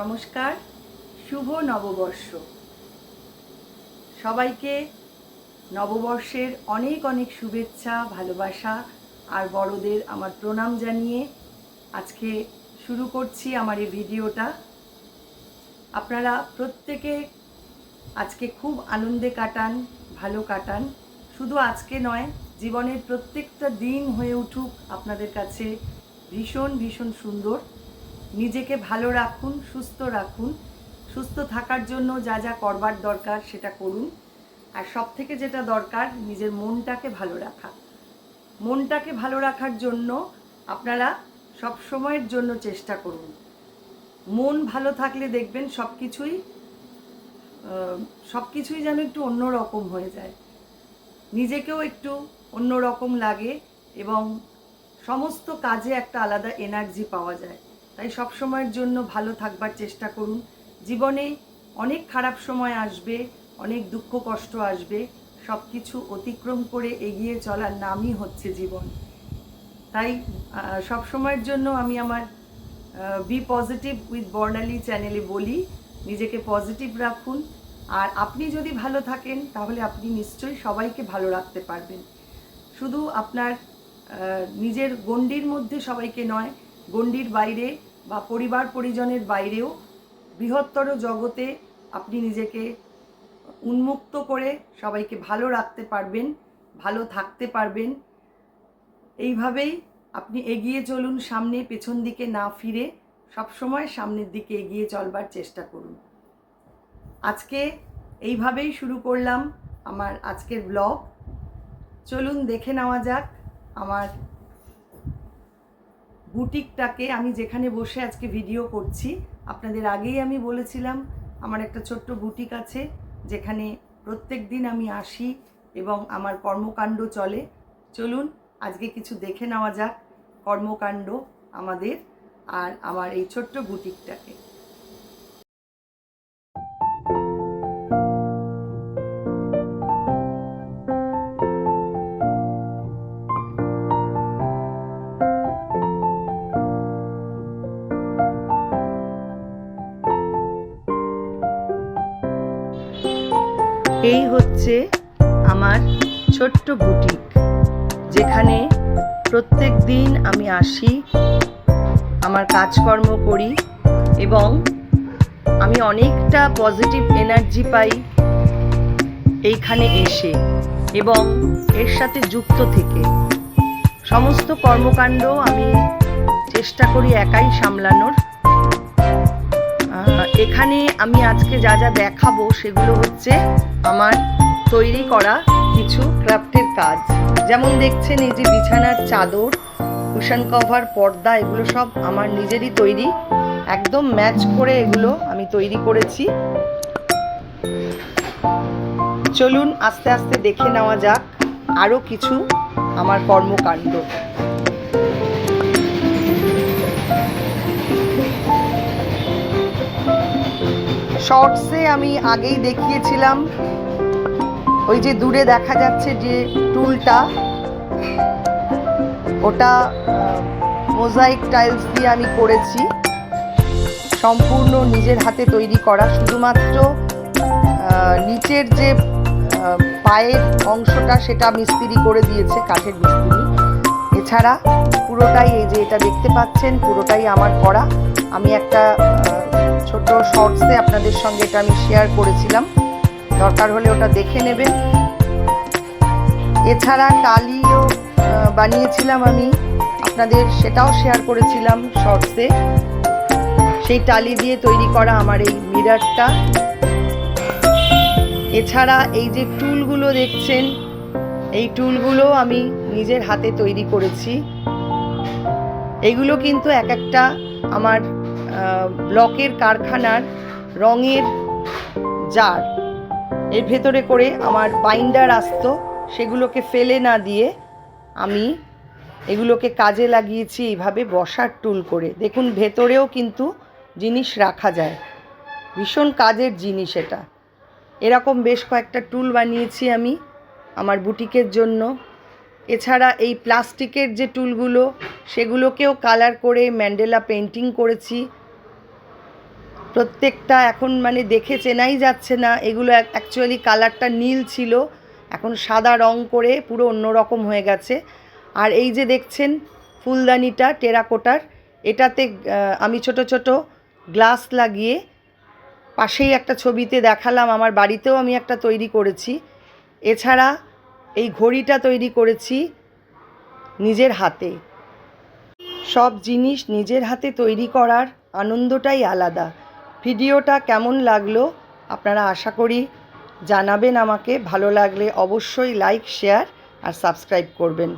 নমস্কার, শুভ নববর্ষ। সবাইকে নববর্ষের অনেক অনেক শুভেচ্ছা, ভালোবাসা আর বড়দের আমার প্রণাম জানিয়ে আজকে শুরু করছি আমার এই ভিডিওটা। আপনারা প্রত্যেকে আজকে খুব আনন্দে কাটান, ভালো কাটান। শুধু আজকে নয়, জীবনের প্রত্যেকটা দিন হয়ে উঠুক আপনাদের কাছে ভীষণ ভীষণ সুন্দর। নিজেকে ভালো রাখুন, সুস্থ রাখুন। সুস্থ থাকার জন্য যা যা করবার দরকার সেটা করুন। আর সব থেকে যেটা দরকার, নিজের মনটাকে ভালো রাখা। মনটাকে ভালো রাখার জন্য আপনারা সব সময়ের জন্য চেষ্টা করুন। মন ভালো থাকলে দেখবেন সব কিছুই সব কিছুই যেন একটু অন্যরকম হয়ে যায়। নিজেকেও একটু অন্যরকম লাগে এবং সমস্ত কাজে একটা আলাদা এনার্জি পাওয়া যায়। তাই সব সময়ের জন্য ভালো থাকবার চেষ্টা করুন। জীবনে অনেক খারাপ সময় আসবে, অনেক দুঃখ কষ্ট আসবে সব কিছু অতিক্রম করে এগিয়ে চলার নামই হচ্ছে জীবন। তাই সব সময়ের জন্য আমি আমার বি পজিটিভ উইথ বর্ণালী চ্যানেলে বলি, নিজেকে পজিটিভ রাখুন। আর আপনি যদি ভালো থাকেন, তাহলে আপনি নিশ্চয়ই সবাইকে ভালো রাখতে পারবেন। শুধু আপনার নিজের গণ্ডির মধ্যে সবাইকে নয় গণ্ডির বাইরে বা পরিবার পরিজনের বাইরেও বৃহত্তর জগতে আপনি নিজেকে উন্মুক্ত করে সবাইকে ভালো রাখতে পারবেন, ভালো থাকতে পারবেন। এইভাবেই আপনি এগিয়ে চলুন, সামনে পেছন দিকে না ফিরে, সবসময় সামনের দিকে এগিয়ে চলবার চেষ্টা করুন। আজকে এইভাবেই শুরু করলাম আমার আজকের ব্লগ। চলুন দেখে নেওয়া যাক আমার বুটিকটাকে আমি যেখানে বসে আজকে ভিডিও করছি, আপনাদের আগেই আমি বলেছিলাম, আমার একটা ছোট্ট বুটিক আছে, যেখানে প্রত্যেক দিন আমি আসি এবং আমার কর্মকাণ্ড চলে। চলুন, আজকে কিছু দেখে নেওয়া যাক কর্মকাণ্ড আমাদের আর আমার এই ছোট্ট বুটিকটাকে। এই হচ্ছে আমার ছোট্ট বুটিক, যেখানে প্রত্যেক দিন আমি আসি, আমার কাজকর্ম করি এবং আমি অনেকটা পজিটিভ এনার্জি পাই এইখানে এসে এবং এর সাথে যুক্ত থেকে। সমস্ত কর্মকাণ্ড আমি চেষ্টা করি একাই সামলানোর। এখানে আমি আজকে যা যা দেখাবো সেগুলো হচ্ছে আমার তৈরি করা কিছু ক্রাফটের কাজ। যেমন দেখছেন এই যে বিছানার চাদর, কুশন কভার, পর্দা, এগুলো সব আমার নিজেরই তৈরি। একদম ম্যাচ করে এগুলো আমি তৈরি করেছি। চলুন আস্তে আস্তে দেখে নেওয়া যাক আরও কিছু আমার কর্মকাণ্ড। শর্টসে আমি আগেই দেখিয়েছিলাম। ওই যে দূরে দেখা যাচ্ছে যে টুলটা, ওটা মোজাইক টাইলস দিয়ে আমি করেছি। সম্পূর্ণ নিজের হাতে তৈরি করা, শুধুমাত্র নিচের যে পায়ের অংশটা সেটা মিস্ত্রি করে দিয়েছে, কাঠের মিস্ত্রি। এছাড়া পুরোটাই এই যে এটা দেখতে পাচ্ছেন, পুরোটাই আমার করা। আমি একটা ছোট শর্টসে আপনাদের সঙ্গে এটা আমি শেয়ার করেছিলাম। দরকার হলে ওটা দেখে নেবেন। এছাড়া আহ, বানিয়েছিলাম আমি। আপনাদের সেটাও শেয়ার করেছিলাম শর্টসে। সেই টালি দিয়ে তৈরি করা আমার এই মিরারটা। এছাড়া এই যে টুলগুলো দেখছেন এই টুলগুলো আমি নিজের হাতে তৈরি করেছি। এগুলো কিন্তু এক একটা আমার ব্লকের কারখানার রঙের জার। এর ভেতরে করে আমার বাইন্ডার আসতো, সেগুলোকে ফেলে না দিয়ে আমি এগুলোকে কাজে লাগিয়েছি এইভাবে বসার টুল করে। দেখুন, ভেতরেও কিন্তু জিনিস রাখা যায়। ভীষণ কাজের জিনিস এটা। এরকম বেশ কয়েকটা টুল বানিয়েছি আমি আমার বুটিকের জন্য। এছাড়া এই প্লাস্টিকের যে টুলগুলো, সেগুলোকেও কালার করে ম্যান্ডেলা পেন্টিং করেছি। প্রত্যেকটা এখন মানে দেখে চেনাই যাচ্ছে না। এগুলো অ্যাকচুয়ালি কালারটা নীল ছিল। এখন সাদা রং করে পুরো অন্যরকম হয়ে গেছে। আর এই যে দেখছেন ফুলদানিটা, টেরাকোটার, এটাতে আমি ছোট ছোট গ্লাস লাগিয়ে পাশেই একটা ছবিতে দেখালাম। আমার বাড়িতেও আমি একটা তৈরি করেছি। এছাড়া এই ঘড়িটা তৈরি করেছি নিজের হাতে। সব জিনিস নিজের হাতে তৈরি করার আনন্দটাই আলাদা। ভিডিওটা কেমন লাগল আপনারা আশা করি জানাবেন আমাকে। ভালো লাগলে অবশ্যই লাইক শেয়ার আর সাবস্ক্রাইব করবেন।